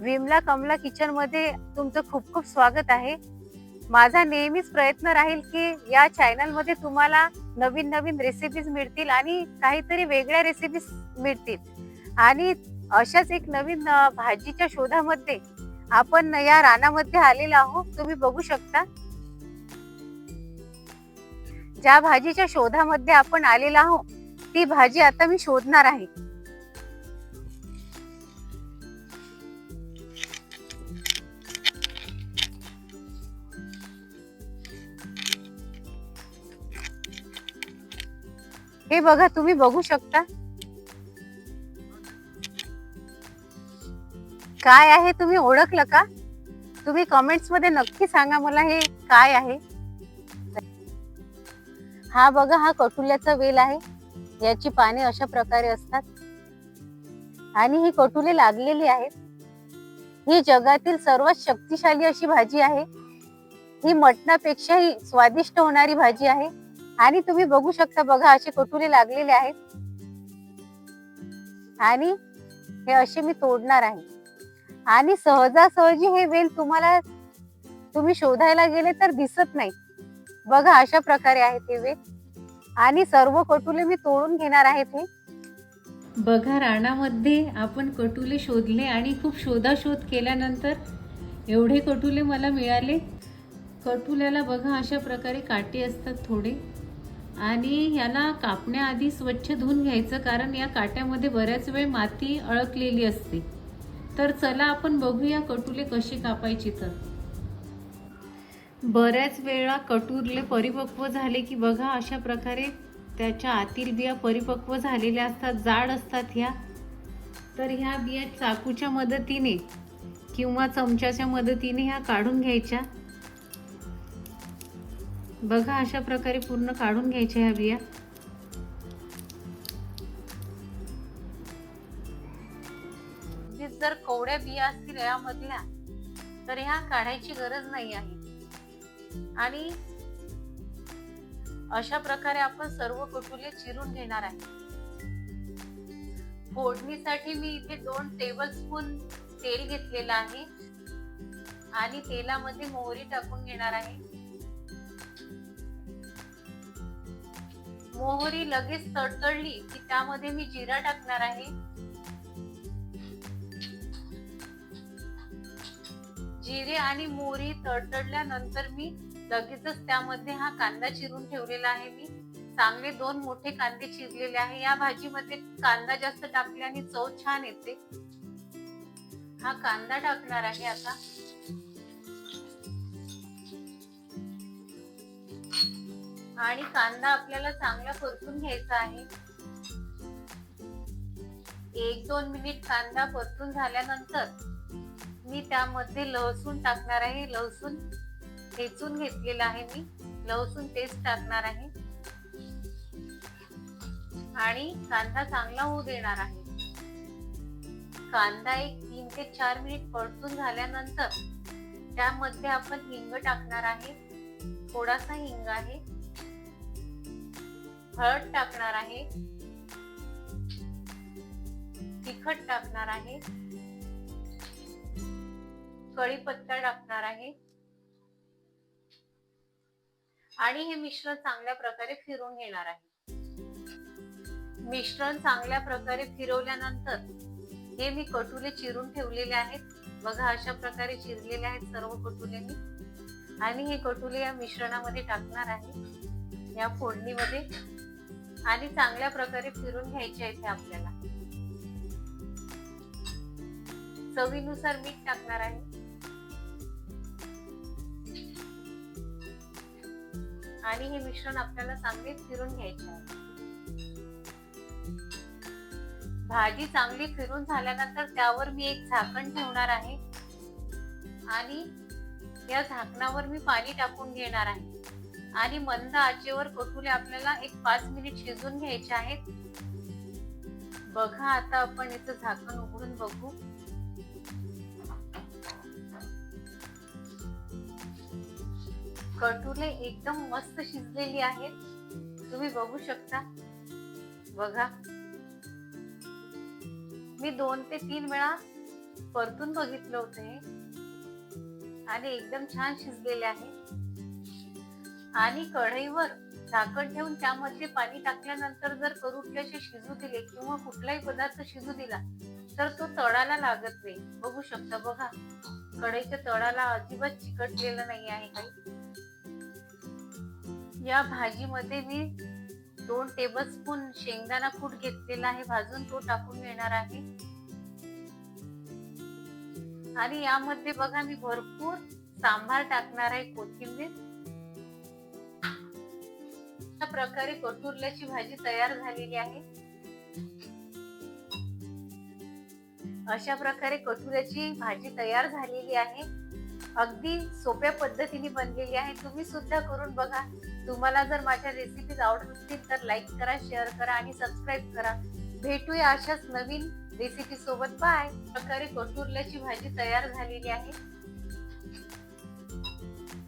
विमला कमला किचनमध्ये तुमचं खूप खूप स्वागत आहे. माझा नेहमीच प्रयत्न राहील की या चॅनलमध्ये तुम्हाला नवीन नवीन रेसिपीज मिळतील आणि काहीतरी वेगळ्या रेसिपीज मिळतील. आणि अशाच एक नवीन भाजीच्या शोधामध्ये आपण या रानामध्ये आलेलो आहोत. तुम्ही बघू शकता. ज्या भाजीच्या शोधामध्ये आपण आलेलो आहोत ती भाजी आता मी शोधणार आहे. हे बघा तुम्ही बघू शकता. काय आहे तुम्ही ओळखलं का? तुम्ही कमेंट्समध्ये नक्की सांगा मला हे काय आहे. हा बघा हा कटुल्याचा वेल आहे. याची पाने अशा प्रकारे असतात. आणि ही कटुले लागलेली आहेत. ही जगातील सर्वात शक्तिशाली अशी भाजी आहे. ही मटणापेक्षाही स्वादिष्ट होणारी भाजी आहे. आणि तुम्ही बघू शकता बघा असे कटुले लागलेले आहेत. आणि हे असे मी तोडणार आहे. आणि सहजासहजी हे वेल तुम्हाला तुम्ही शोधायला गेले तर दिसत नाही. बघा अशा प्रकारे आहेत हे वेल. आणि सर्व कटुले मी तोडून घेणार आहेत हे बघा रानामध्ये आपण कटुले शोधले आणि खूप शोधाशोध केल्यानंतर एवढे कटुले मला मिळाले. कटुल्याला बघा अशा प्रकारे काटे असतात थोडे. आणि ह्याला कापण्याआधी स्वच्छ धुवून घ्यायचं कारण या काट्यामध्ये बऱ्याच वेळ माती अळकलेली असते. तर चला आपण बघूया कटुले कसे कापायची तर. बऱ्याच वेळा कटुरले परिपक्व झाले की बघा अशा प्रकारे त्याच्या आतील बिया परिपक्व झालेल्या असतात जाड असतात ह्या. तर ह्या बिया चाकूच्या मदतीने किंवा चमच्याच्या मदतीने ह्या काढून घ्यायच्या. बघा अशा प्रकारे पूर्ण काढून घ्यायच्या ह्या बिया जर कोवड्या बिया असतील यामधल्या तर ह्या काढायची गरज नाही आहे. आणि अशा प्रकारे आपण सर्व कटुले चिरून घेणार आहे. फोडणीसाठी मी इथे दोन टेबल स्पून तेल घेतलेलं आहे. आणि तेलामध्ये मोहरी टाकून घेणार आहे. मोहरी लगेच तडतडली की त्यामध्ये मी जिरा टाकणार आहे. जिरे आणि मोहरी तडतडल्यानंतर मी लगेचच त्यामध्ये हा कांदा चिरून ठेवलेला आहे मी. चांगले दोन मोठे कांदे चिरलेले आहे. या भाजीमध्ये कांदा जास्त टाकल्याने चव छान येते. हा कांदा टाकणार आहे आता. आणि कांदा आपल्याला चांगला परतून घ्यायचा आहे. एक दोन मिनिट कांदा परतून झाल्यानंतर मी त्यामध्ये लसूण टाकणार आहे. लसूण ठेचून घेतलेला आहे मी. लसूण पेस्ट टाकणार आहे. आणि कांदा चांगला होऊ देणार आहे. कांदा एक तीन ते चार मिनिट परतून झाल्यानंतर त्यामध्ये आपण हिंग टाकणार आहे. थोडासा हिंग आहे. हळद टाकणार आहे. तिखट टाकणार आहे. कढीपत्ता टाकणार आहे. आणि हे मिश्रण चांगल्या प्रकारे फिरून घेणार आहे. मिश्रण चांगल्या प्रकारे फिरवल्यानंतर हे मी कटुले चिरून ठेवलेले आहेत. बघा अशा प्रकारे चिरलेले आहेत सर्व कटुले मी. आणि हे कटुले या मिश्रणामध्ये टाकणार आहे. या फोडणीमध्ये. आणि चांगल्या प्रकारे फिरून घ्यायचे आहे आपल्याला. चवीनुसार मीठ टाकणार आहे. आणि हे मिश्रण आपल्याला चांगले फिरून घ्यायचे आहे. भाजी चांगली फिरून झाल्यानंतर त्यावर मी एक झाकण ठेवणार आहे. आणि या झाकणावर मी पाणी टाकून घेणार आहे. आणि मंद आचेवर कटुले आपल्याला एक पाच मिनिट शिजून घ्यायचे आहेत. बघा आता आपण याचं झाकण उघडून बघू. कटुले एकदम मस्त शिजलेली आहेत. तुम्ही बघू शकता. बघा. मी दोन ते तीन वेळा परतून बघितलं होतं आणि एकदम छान शिजलेले आहे. आणि कढईवर झाकण ठेवून त्यामध्ये पाणी टाकल्यानंतर जर करुटले असे शिजू दिले किंवा कुठलाही पदार्थ शिजू दिला तर तो तळाला लागत नाही. बघू शकता बघा. कढईच्या तळाला अजिबात चिकटलेलं नाही आहे काही. या भाजीमध्ये मी दोन टेबलस्पून शेंगदाणा कूट घेतलेला आहे. भाजून तो टाकून घेणार आहे. आणि यामध्ये बघा मी भरपूर सांबार टाकणार आहे कोथिंबीर. प्रकारे कोथुरल्याची भाजी तयार झालेली आहे. अशा प्रकारे कटुऱ्याची भाजी तयार झालेली आहे. अगदी सोप्या पद्धतीने बनलेली आहे. तुम्ही सुद्धा करून बघा. तुम्हाला जर माझ्या रेसिपीज आवडत असतील तर लाईक करा शेअर करा आणि सबस्क्राईब करा. भेटूया अशाच नवीन रेसिपी सोबत. बाय प्रकारे कोथुरल्याची भाजी तयार झालेली आहे.